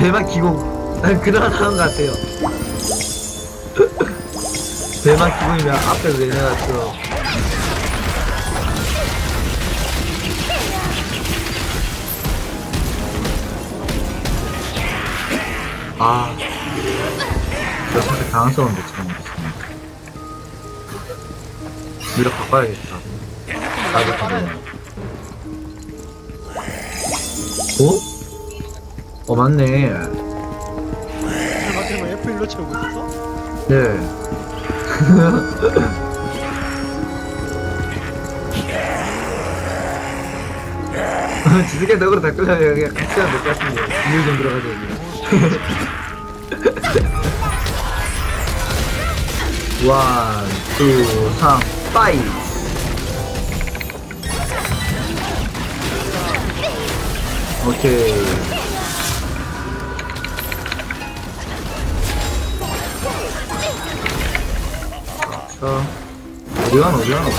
배만 기공 난 그나마 나은 것 같아요 배만 기공이면 앞에서 내려갔어 아, 당황스러운데 지금 못했습니다. 이거 바꿔야겠다. 나도 그래. 어? 어 맞네. 설마 F1로 채우고 있었어? 네. 너그로 다 끌려요. 그냥 같이 하면 될것 같은데. 이유 좀 들어가지고. 원, 투, 삼, 파이. 오케이. 어디 가노?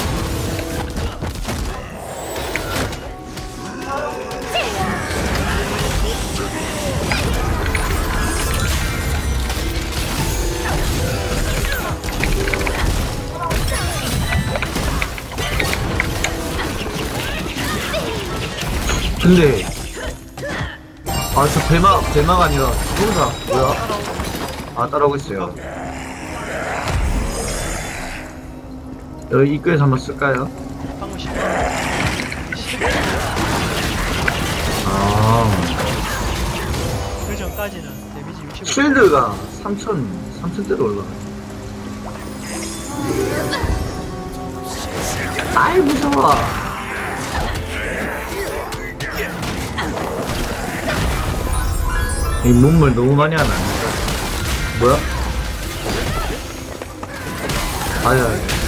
근데 아저 배마 배마가 아니라 동사 뭐야? 아 따라오고 있어요. 여기 입구에서 한번 쓸까요? 방금 10분 아그 전까지는 데미지 65 쉴드가 3천 3천대로 올라. 아이 무서워. 이 몸을 너무 많이 하면 안 된다. 뭐야? 아니야.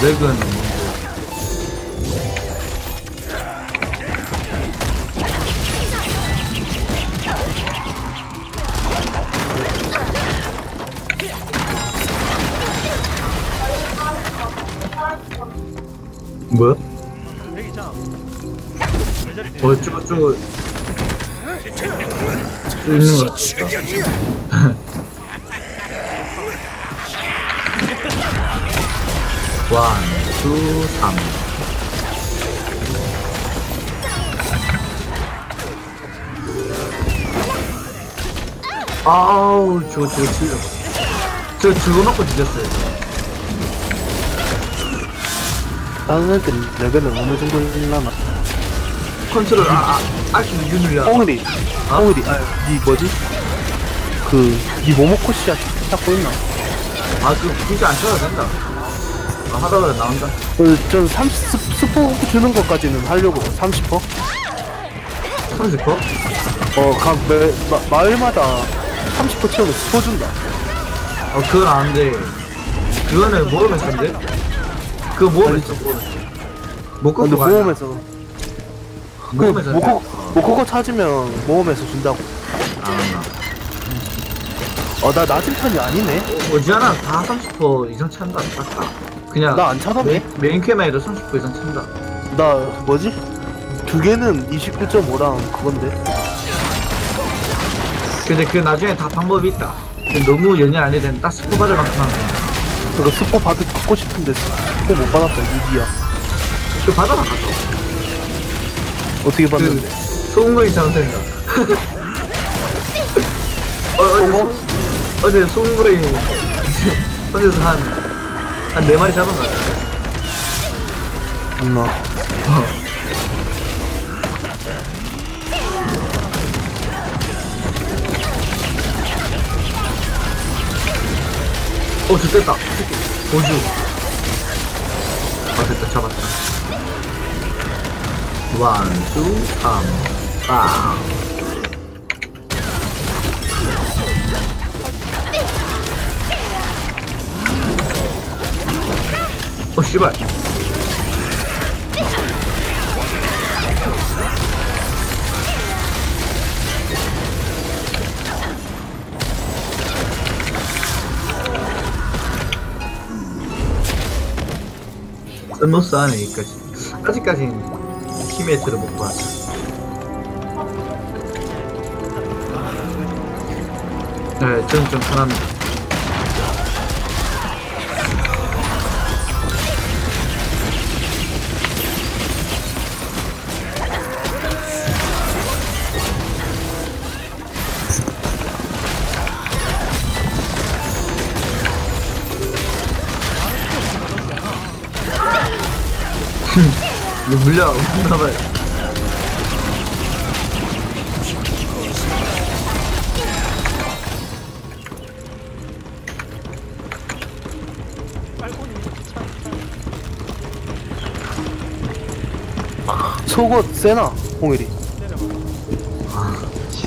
렉은? 뭐야? 어. 저 있는 거 원, 투, 삼. 아우, 저거, 저거, 진짜. 저, 저거 맞고 뒤졌어요. 다른 애들 레벨은 어느 정도 있나? 컨트롤, 아, 아, 아키 누르려. 뽕일이, 아? 뽕일이, 아, 니 뭐지? 그, 니 모모코 씨앗 찾고 있나? 아, 그, 굳이 안 쳐도 된다. 아, 하다가 나온다. 그, 전 30, 스, 스포 주는 것까지는 하려고, 30%? 30%? 어, 각 매, 마, 마을마다 30% 채우면 스포 준다. 어, 그건 아는데, 그거는 모험했었는데? 그거 모험했어, 모험했어. 못 근데 걷고 가야 모험에서, 그, 모험에서. 모코, 모코코 찾으면 모험에서 준다고. 아, 어, 나 낮은 편이 아니네? 어지않아 다30% 이상 찬다, 딱. 그냥. 나 안 차던데? 메인, 캐만 해도 30% 이상 찬다. 나, 뭐지? 두 개는 29.5랑 그건데. 근데 그 나중에 다 방법이 있다. 근데 너무 연연 안 해야 되는 딱 스포 받을 만큼 하면 돼. 그거 스포 받, 받고 싶은데 스포 못 받았다, 6이야. 그 받아라, 가서. 어떻게 그, 받는데? 소금거리 잘못된다. 어, 어제, 어제 소금거리 혼자서 한, 한 네 마리 잡은 거 같아. 엄마. 어, 좋됐다. 오주. 아, 됐다. 잡았다. 원, 투, 삼, 빵. 씨발. 썬노스 안에 여기까지. 힘의 틀을 못 봤어. 네, 저는 좀 편합니다. 이거 물려, 물려봐요. 속옷 세나 홍일이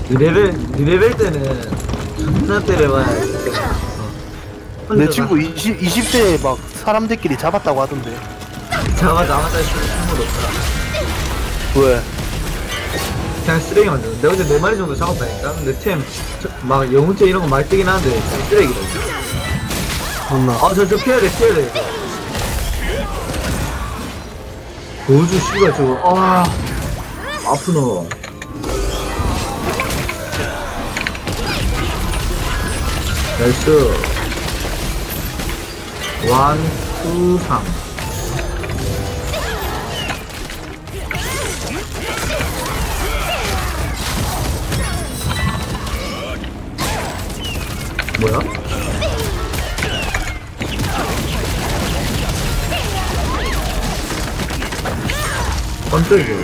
레벨, 네 레벨 때는 존나 때려봐야. 내 친구 20, 20대에 막 사람들끼리 잡았다고 하던데 잡아도 아무나 힘도 없더라. 왜? 그냥 쓰레기 만들어. 내가 어제 네 마리 정도 잡았다니까? 근데 템, 저- 막 영웅체 이런 거 많이 뜨긴 하는데, 쓰레기다. 존나 아, 저, 저 피해야 돼, 피해야 돼, 이거. 도주 씨가 저거, 아, 아프노. 나이스. 완, 투, 삼. 뭐야? 깜짝이야.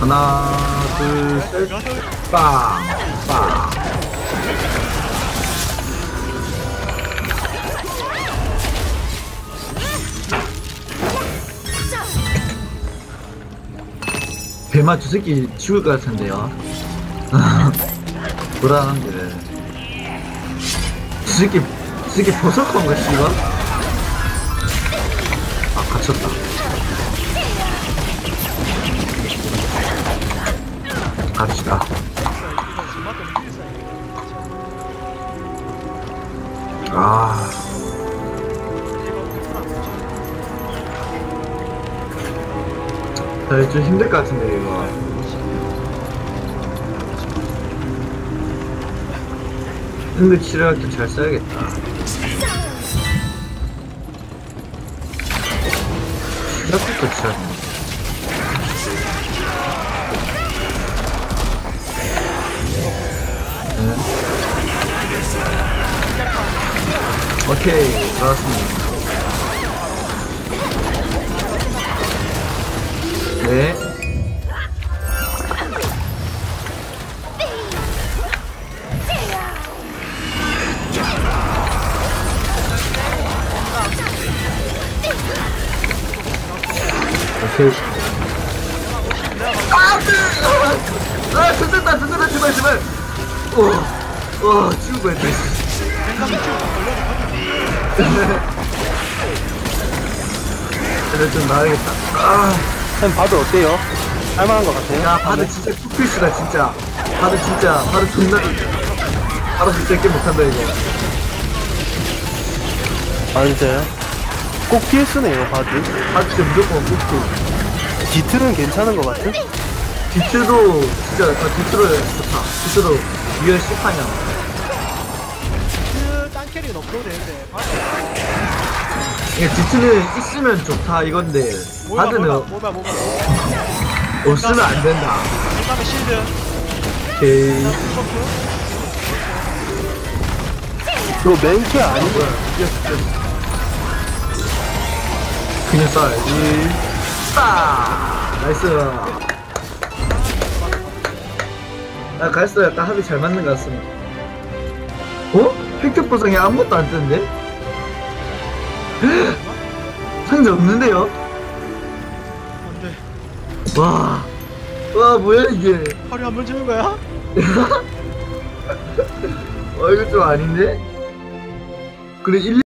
하나, 둘, 셋, 빵, 빵. 배마 저 새끼 죽을 것 같은데요. 불안한데. 저 새끼, 저 새끼 버섯건가, 씨가? 아, 갇혔다. 갑시다. 아. 아, 좀 힘들 것 같은데, 이거. 근데 치료할 때 잘 써야겠다. 시작부터 거. 네. 오케이, 들어왔습니다. 네. 오케이. 아, 네. 아, 됐다, 됐다, 제발, 제발. 오, 와, 죽을 뻔했다. 그래, 좀 나아야겠다. 아, 쌤 바드 어때요? 할만한 것 같아요? 야, 바드 진짜 酷필수다, 진짜. 바드 진짜, 바드 존나. 바드 진짜 게 못한다, 이거. 아 진짜요? 꼭 필수네요 바드 바드 진짜 무조건 酷 디트는 괜찮은 것 같아? 디트도, 진짜, 아, 디트로 좋다. 디트로 리얼 시판이야. 그딴 되는데 이게 디트는 있으면 좋다, 이건데. 뭐야 뭐야 없으면 안 된다. 그다음에 실드 오케이. 이거 맨캐 아니고 그냥 쏴야지. 빠! 나이스. 아, 갈수 약간 합이 잘 맞는 것 같습니다. 어? 획득 보상이 아무것도 안 뜨는데? 상자 없는데요? 안돼 와. 와, 뭐야, 이게. 허리 한번 주는 거야? 어, 이거 좀 아닌데? 그래, 1,